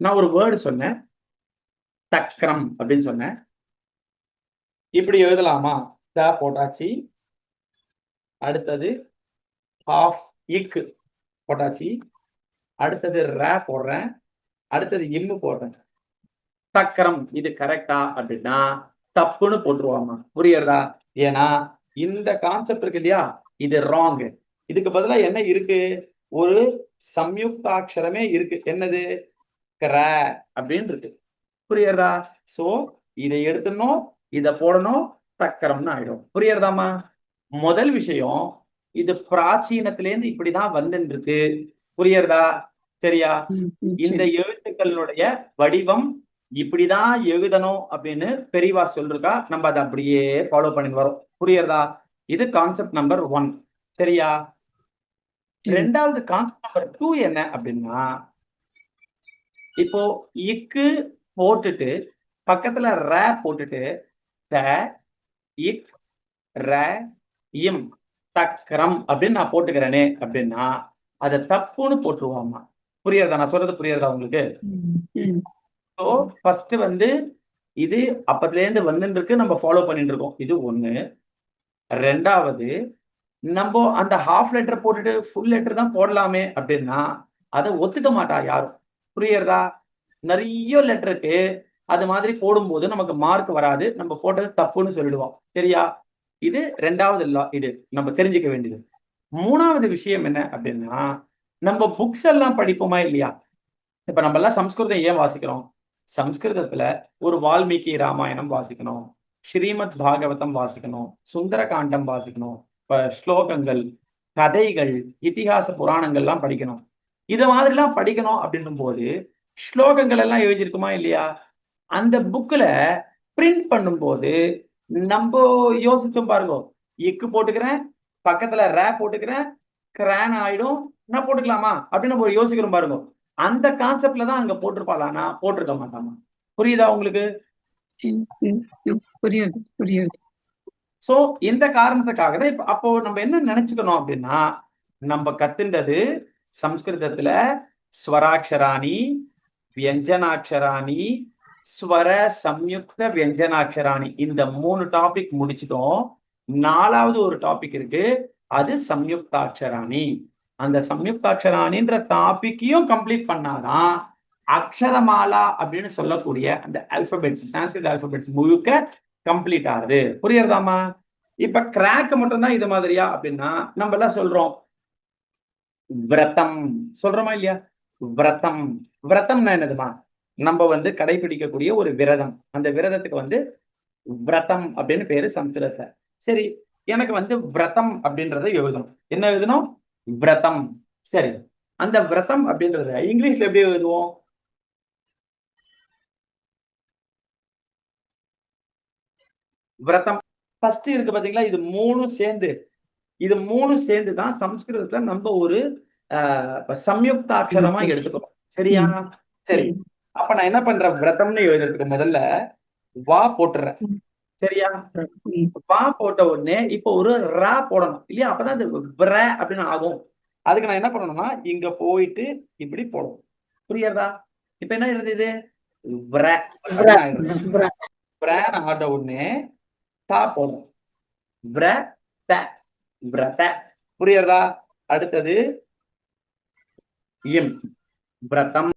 நான் ஒரு வேர்டு சொன்னேன். தக்ரம் அப்படின்னு சொன்னேன். இப்படி எழுதலாமா? த போட்டாச்சு. அடுத்தது ஹாஃப் இக்கு போட்டாச்சு. அடுத்தது ரே போடுறேன். அடுத்தது இம்மு போடுறேன். தக்கரம் இது கரெக்டா அப்படின்னா தப்புன்னு போட்டுருவாமா? புரியுறதா? ஏன்னா இந்த கான்செப்ட் இருக்கு இல்லையா? இது ராங் இதுக்கு பதிலா என்ன இருக்கு? ஒரு சம்யுக்தாட்சரமே இருக்கு. என்னது? கிர அப்படின்னு இருக்கு புரியுறதா? சோ இதை எடுத்துடணும் இத போடணும் தக்கரம்னு ஆயிடும். புரியுறதாமா முதல் விஷயம் இது பிராச்சீனத்திலேருந்து இப்படிதான் வந்துட்டு இருக்கு புரியுறதா? சரியா? இந்த எழுத்துக்களுடைய வடிவம் இப்படிதான் எழுதணும் அப்படின்னு பெரியவா சொல்லிருக்கா. நம்ம அதை அப்படியே ஃபாலோ பண்ணி வரோம். புரியுறதா? இது கான்செப்ட் நம்பர் ஒன் சரியா? ரெண்டாவது கான்செப்ட் நம்பர் டூ என்ன அப்படின்னா இப்போ இக்கு போட்டுட்டு பக்கத்துல ர போட்டுட்டு த இக் ர இம் தக்கரம் அப்படின்னு நான் போட்டுக்கிறேனே அப்படின்னா அதை தப்புன்னு போட்டுருவாமா? புரியுறதா நான் சொல்றது புரியுறதா உங்களுக்கு? ஸோ ஃபர்ஸ்ட் வந்து இது அப்பத்துல இருந்து வந்துட்டு இருக்கு நம்ம ஃபாலோ பண்ணிட்டு இருக்கோம் இது ஒண்ணு. ரெண்டாவது நம்ம அந்த ஹாஃப் லெட்டர் போட்டுட்டு ஃபுல் லெட்டர் தான் போடலாமே அப்படின்னா அதை ஒத்துக்க மாட்டா யாரும். புரியறதா? நிறைய லெட்டருக்கு அது மாதிரி போடும்போது நமக்கு மார்க் வராது. நம்ம போட்டது தப்புன்னு சொல்லிடுவோம். சரியா? இது ரெண்டாவது இல்ல இது நம்ம தெரிஞ்சுக்க வேண்டியது. மூணாவது விஷயம் என்ன அப்படின்னா நம்ம புக்ஸ் எல்லாம் படிப்போமா இல்லையா? இப்ப நம்ம எல்லாம் சம்ஸ்கிருதம் ஏன் வாசிக்கிறோம்? சம்ஸ்கிருதத்துல ஒரு வால்மீகி ராமாயணம் வாசிக்கணும். ஸ்ரீமத் பாகவதம் வாசிக்கணும். சுந்தரகாண்டம் வாசிக்கணும். இப்ப ஸ்லோகங்கள் கதைகள் இத்திகாச புராணங்கள்லாம் படிக்கணும். இத மாதிரிலாம் படிக்கணும் அப்படின்னும் போது ஸ்லோகங்கள் எல்லாம் எழுதியிருக்குமா இல்லையா? அந்த புக்ல பிரிண்ட் பண்ணும்போது நம்ம யோசிச்சோம் பாருங்க. இக்கு போட்டுக்கிறேன் பக்கத்துல ரே போட்டுக்கிறேன் கிரான் ஆயிடும் நான் போட்டுக்கலாமா? அப்படின்னு நம்ம யோசிக்கிறோம் பாருங்க. அந்த கான்செப்ட்ல தான் அங்க போட்டிருப்பாளானா போட்டிருக்க மாட்டாமா? புரியுதா உங்களுக்கு? புரியுது புரியுது. சோ இந்த காரணத்துக்காக தான் இப்ப அப்போ நம்ம என்ன நினைச்சுக்கணும் அப்படின்னா நம்ம கத்துண்டது சம்ஸ்கிருதத்துல ஸ்வராட்சராணி வியஞ்சனாட்சராணி ஸ்வர சம்யுக்த வியஞ்சனாட்சராணி. இந்த மூணு டாபிக் முடிச்சிட்டோம். நாலாவது ஒரு டாபிக் இருக்கு. அது சம்யுக்தாட்சராணி. அந்த சம்யுக்தாட்சராணின்ற டாபிக்கையும் கம்ப்ளீட் பண்ணாதான் அக்ஷரமாலா அப்படின்னு சொல்லக்கூடிய அந்த அல்பபெட்ஸ் சான்ஸ்கிரிட் அல்பபெட்ஸ் முழுக்க கம்ப்ளீட் ஆகுது. புரியறதாமா இப்ப கிராக் மட்டும்தான் இது மாதிரியா அப்படின்னா நம்ம எல்லாம் சொல்றோம். விரதம். சொல்றோமா இல்லையா? விரதம். விரதம்னா என்னதுமா? நம்ம வந்து கடைபிடிக்கக்கூடிய ஒரு விரதம். அந்த விரதத்துக்கு வந்து விரதம் அப்படின்னு பேரு சம்ஸ்கிருதத்துல. சரி எனக்கு வந்து விரதம் அப்படின்றத எழுதணும். என்ன எழுதணும்? விரதம். சரி அந்த விரதம் அப்படின்றத இங்கிலீஷ்ல எப்படி எழுதுவோம்? விரதம். ஃபர்ஸ்ட் இருக்கு பாத்தீங்களா? இது மூணும் சேர்ந்து இது மூணும் சேர்ந்து தான் சம்ஸ்கிருதத்துல நம்ம ஒரு சம்யுக்தாட்சரமா எடுத்துக்கிறோம் சரியா? சரி. அப்ப நான் என்ன பண்றேன்? விரதம்னு எழுதுறதுக்கு முதல்ல வா போட்டுறேன். சரியா? வா போட்ட உடனே இப்போ ஒரு ரா போடணும். இல்லையா? அப்பதான் இந்த விர அப்படின்னு ஆகும். அதுக்கு நான் என்ன பண்ணணும்னா இங்க போயிட்டு இப்படி போடணும். புரியுறதா இப்ப என்ன எழுதுது ஆட்ட உடனே தா போடணும். பிரத புரியுறதா அடுத்தது இம் விரதம்.